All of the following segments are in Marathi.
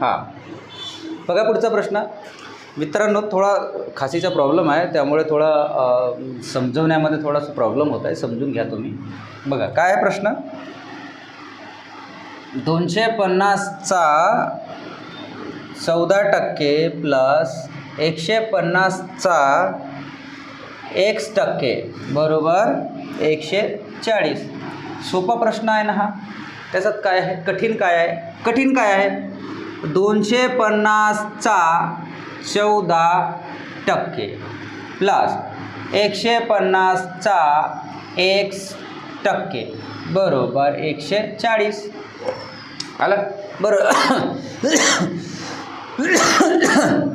हां. बघा पुढचा प्रश्न. मित्रांनो थोडा खासीचा प्रॉब्लेम आहे. त्यामुळे थोडा समजवण्यामध्ये थोडासा प्रॉब्लेम होत आहे. समजून घ्या तुम्ही. बघा काय आहे प्रश्न? दोनशे पन्नासचा चौदा टक्के प्लस एकशे पन्नासचा एक्स टक्के. बरोबर? एकशे चाळीस. सोपा प्रश्न आहे ना हा? त्याच्यात काय आहे? कठीण काय आहे? कठीण काय आहे? दोनशे पन्नासचा चौदा टक्के. प्लस एकशे पन्नासचा एक्स टक्के. बरोबर एकशे चाळीस आलं? बरं.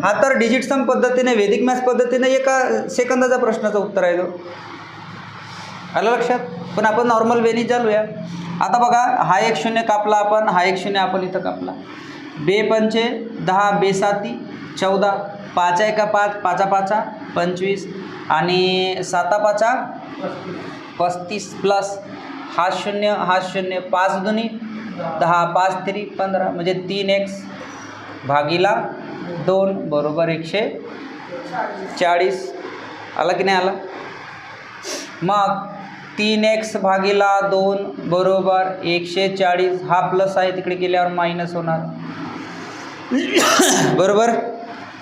हा तर डिजिट सम पद्धतीने वैदिक मॅथ्स पद्धतीने एका सेकंदाचा प्रश्नाचं उत्तर आहे तो. आलं लक्षात? पण आपण नॉर्मल वेनी चालूया. आता बघा हा एक शून्य कापला आपण हा एक शून्य आपण इथं कापला. बे पंचे दहा बेसाती चौदा पाच एका पाच पाचा पाचा पंचवीस आणि साता पाचा पस्तीस प्लस हा शून्य हा शून्य पाच दोन्ही दहा पाच तरी पंधरा म्हणजे तीन एक्स भागीला दोन बरोबर एकशे चाळीस. आला की नाही आला? मग तीन एक्स भागीला दोन बरोबर एकशे चाळीस. हा प्लस आहे तिकडे गेल्यावर मायनस होणार. बरोबर?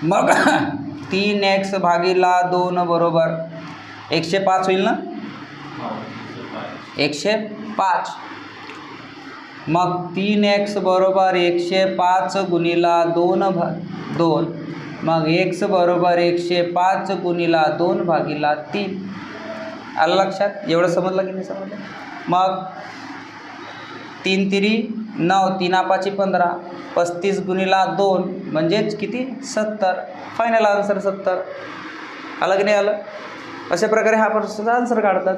मग तीन एक्स भागीला दोन बरोबर एकशे पाच होईल ना? एकशे पाच. मग तीन एक्स बरोबर एकशे पाच गुणिला दोन भा दोन. मग एक्स बरोबर एकशे पाच गुणिला दोन भागीला तीन. आलं लक्षात? एवढं समजलं की नाही समजलं? मग तीन तिरी नऊ तीन आपाची पंधरा पस्तीस गुणीला दोन म्हणजेच किती? सत्तर. फायनल आन्सर सत्तर. आलं की नाही आलं? अशा प्रकारे हा प्रश्नाचा आन्सर काढतात.